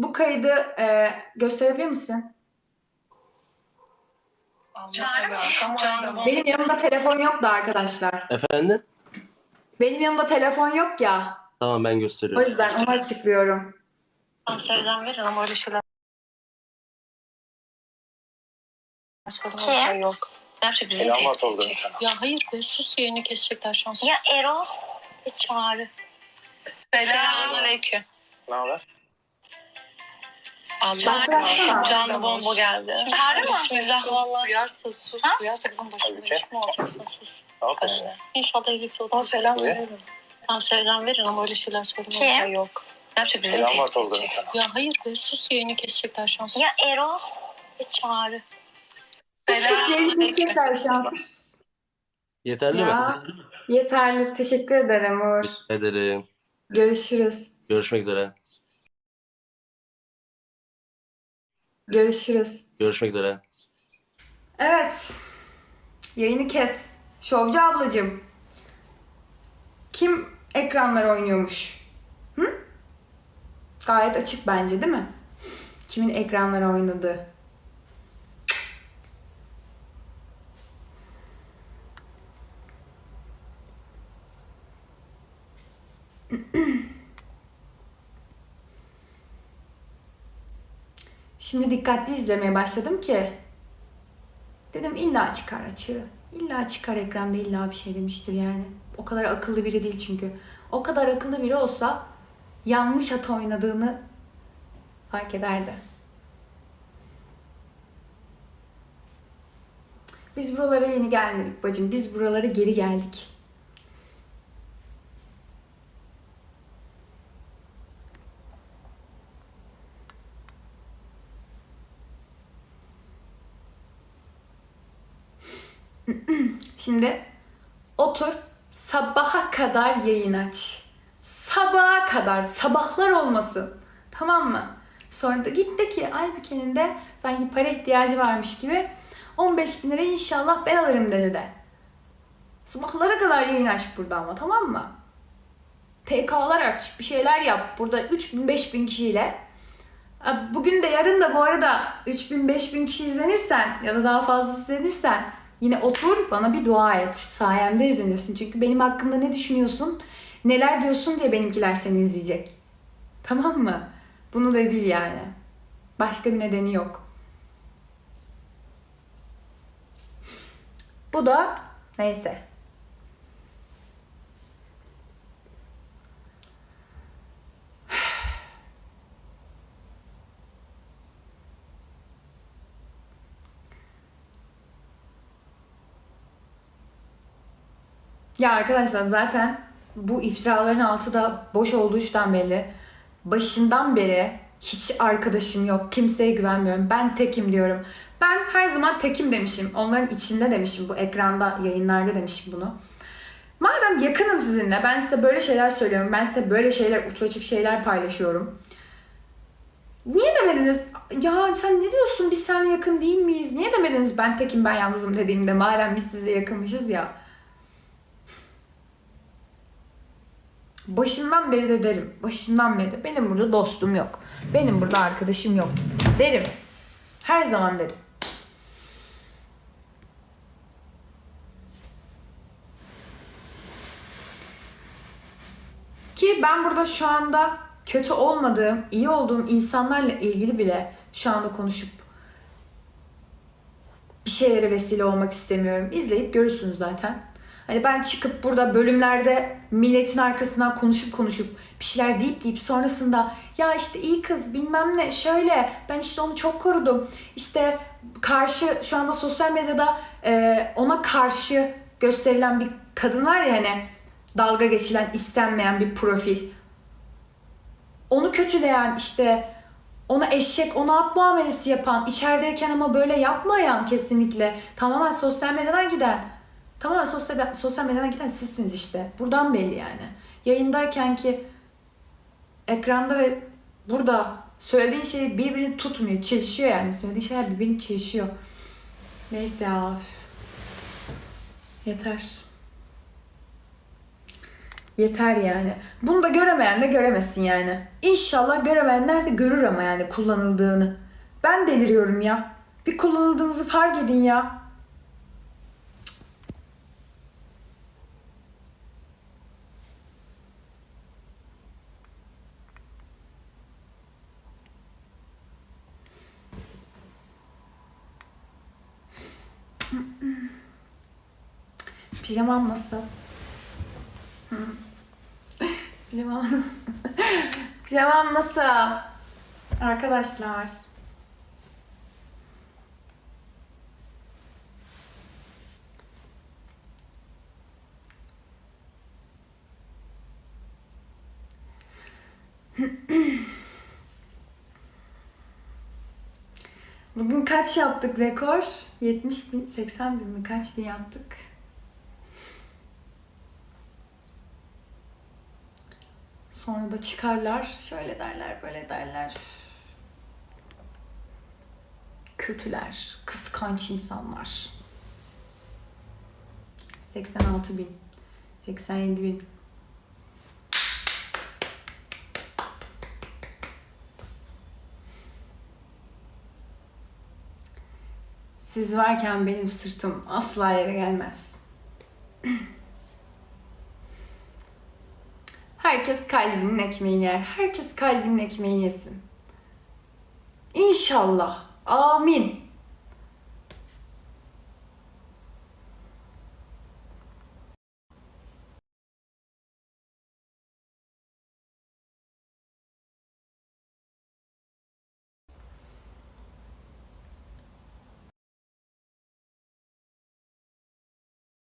Bu kaydı e, gösterebilir misin? Çağrı Benim yanımda telefon yoktu arkadaşlar. Efendim? Benim yanımda telefon yok ya. Tamam ben O gösteriyorum. yüzden onu açıklıyorum. Konserden verin ama öyle şeyler. Başka bir şey yok. Ne yapacak bizim Selam atıldı sana. Ya hayır be sus yayını kesecekler şu an. Ya Erol bir çağrı. Selamünaleyküm. Ne haber? Allah Başlatsana. canlı bomba geldi. Çağrı mı? Bismillah Sus, valla. Duyarsa sus. Ha? Duyarsa kızın başına Tabii mi alacaksın sus. Ne yapıyorsun? İnşallah Elif'le oturursun. selam Ne? verin. Selam verin ama öyle şeyler söylemek yok. Ne yapacak bizim Selam tek- atıldı sana. Ya hayır be sus yayını kesecekler şu an. Ya Erol bir çağrı. Yayını kesecekler şu an. Yeterli Ya. mi? Yeterli. Teşekkür ederim Uğur. Teşekkür ederim. Görüşürüz. Görüşmek üzere. Görüşürüz. Görüşmek üzere. Evet. Yayını kes. Şovcu ablacığım. Kim ekranlar oynuyormuş? Hı? Gayet açık bence değil mi? Kimin ekranlara oynadığı. Şimdi dikkatli izlemeye başladım ki Dedim illa çıkar açığı. İlla çıkar ekranda illa bir şey demiştir yani. O kadar akıllı biri değil çünkü. O kadar akıllı biri olsa yanlış at oynadığını fark ederdi. Biz buralara yeni gelmedik bacım. Biz buralara geri geldik. Şimdi otur sabaha kadar yayın aç. Sabaha kadar, sabahlar olmasın. Tamam mı? Sonra da git de ki Aybüke'nin de sanki para ihtiyacı varmış gibi 15 bin lira inşallah ben alırım dedi de. Sabahlara kadar yayın aç burada ama tamam mı? PK'lar aç, bir şeyler yap. Burada 3000 5000 kişiyle. Bugün de yarın da bu arada 3000 5000 kişi izlenirsen ya da daha fazla izlenirsen Yine otur bana bir dua et. Sayemde izlenirsin. Çünkü benim hakkımda ne düşünüyorsun, neler diyorsun diye benimkiler seni izleyecek. Tamam mı? Bunu da bil yani. Başka bir nedeni yok. Bu da neyse. Ya arkadaşlar zaten bu iftiraların altı da boş olduğu şundan belli. Başından beri hiç arkadaşım yok. Kimseye güvenmiyorum. Ben tekim diyorum. Ben her zaman tekim demişim. Onların içinde demişim. Bu ekranda, yayınlarda demişim bunu. Madem yakınım sizinle, ben size böyle şeyler söylüyorum. Ben size böyle şeyler, uç açık şeyler paylaşıyorum. Niye demediniz? Ya sen ne diyorsun? Biz seninle yakın değil miyiz? Niye demediniz ben tekim ben yalnızım dediğimde madem biz size yakınmışız ya. Başından beri de derim. Başından beri de benim burada dostum yok. Benim burada arkadaşım yok. Derim. Her zaman derim. Ki ben burada şu anda kötü olmadığım, iyi olduğum insanlarla ilgili bile şu anda konuşup bir şeylere vesile olmak istemiyorum. İzleyip görürsünüz zaten. Hani ben çıkıp burada bölümlerde milletin arkasından konuşup konuşup bir şeyler deyip deyip sonrasında ya işte iyi kız bilmem ne şöyle ben işte onu çok korudum. İşte karşı şu anda sosyal medyada e, ona karşı gösterilen bir kadın var ya hani dalga geçilen istenmeyen bir profil. Onu kötüleyen işte ona eşek, ona at muamelesi yapan, içerideyken ama böyle yapmayan kesinlikle tamamen sosyal medyadan giden Tamamen sosyal, sosyal medyadan giden sizsiniz işte. Buradan belli yani. Yayındayken ki ekranda ve burada söylediğin şey birbirini tutmuyor. Çelişiyor yani. Söylediğin şeyler birbirini çelişiyor. Neyse ya. Yeter. Yeter yani. Bunu da göremeyen de göremesin yani. İnşallah göremeyenler de görür ama yani kullanıldığını. Ben deliriyorum ya. Bir kullanıldığınızı fark edin ya. Pijamam nasıl? Pijamam Pijamam nasıl? Arkadaşlar. Bugün kaç yaptık rekor? 70 bin, 80 bin mi? Kaç bin yaptık? Sonra da çıkarlar. Şöyle derler, böyle derler. Kötüler, kıskanç insanlar. 86 bin, 87 bin. Siz varken benim sırtım asla yere gelmez. Herkes kalbinin ekmeğini yer. Herkes kalbinin ekmeğini yesin. İnşallah. Amin.